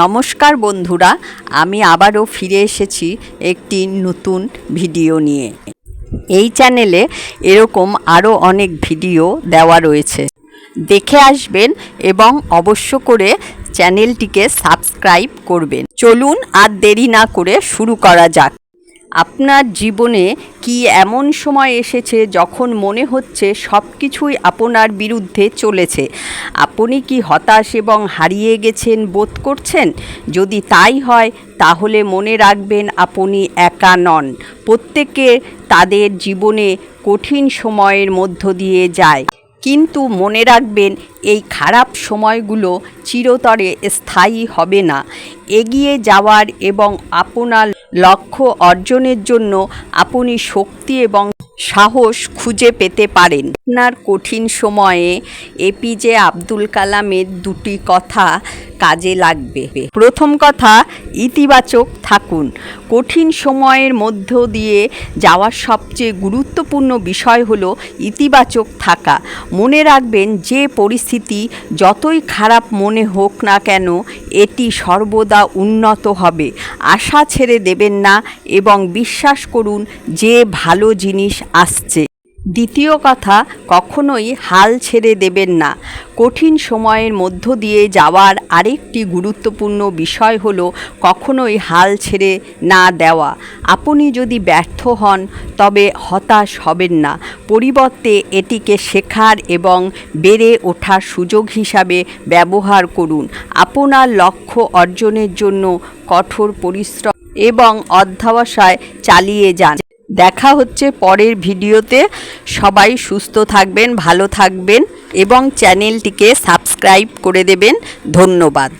নমস্কার বন্ধুরা, আমি আবারও ফিরে এসেছি একটি নতুন ভিডিও নিয়ে। এই চ্যানেলে এরকম আরও অনেক ভিডিও দেওয়া রয়েছে। দেখে আসবেন এবং অবশ্য করে চ্যানেলটিকে সাবস্ক্রাইব করবেন। চলুন আর দেরি না করে শুরু করা যাক। আপনার জীবনে কি এমন সময় এসেছে যখন মনে হচ্ছে সব কিছুই আপনার বিরুদ্ধে চলেছে? আপনি কি হতাশ এবং হারিয়ে গেছেন বোধ করছেন? যদি তাই হয়, তাহলে মনে রাখবেন আপনি একা নন। প্রত্যেকে তাদের জীবনে কঠিন সময়ের মধ্য দিয়ে যায়। কিন্তু মনে রাখবেন, এই খারাপ সময়গুলো চিরতরে স্থায়ী হবে না। এগিয়ে যাওয়ার এবং আপনার লক্ষ্য অর্জনের জন্য আপনি শক্তি এবং সাহস খুঁজে পেতে পারেন। আপনার কঠিন সময়ে এপিজে আব্দুল কালামের দুটি কথা কাজে লাগবে। প্রথম কথা, ইতিবাচক থাকুন। কঠিন সময়ের মধ্য দিয়ে যাওয়ার সবচেয়ে গুরুত্বপূর্ণ বিষয় হলো ইতিবাচক থাকা। মনে রাখবেন, যে পরিস্থিতি যতই খারাপ মনে হোক না কেন, এটি সর্বদা উন্নত হবে। আশা ছেড়ে দেবেন না এবং বিশ্বাস করুন, যে ভালো জিনিস আসছে। দ্বিতীয় কথা, কখনোই হাল ছেড়ে দেবেন না। কঠিন সময়ের মধ্য দিয়ে যাওয়ার আরেকটি গুরুত্বপূর্ণ বিষয় হলো, কখনোই হাল ছেড়ে না দেওয়া। আপনি যদি ব্যর্থ হন, তবে হতাশ হবেন না। পরিবর্তে এটিকে শেখার এবং বেড়ে ওঠার সুযোগ হিসাবে ব্যবহার করুন। আপনার লক্ষ্য অর্জনের জন্য কঠোর পরিশ্রম এবং অধ্যবসায় চালিয়ে যান। দেখা হচ্ছে পরের ভিডিওতে। সবাই সুস্থ থাকবেন, ভালো থাকবেন এবং চ্যানেলটিকে সাবস্ক্রাইব করে দেবেন। ধন্যবাদ।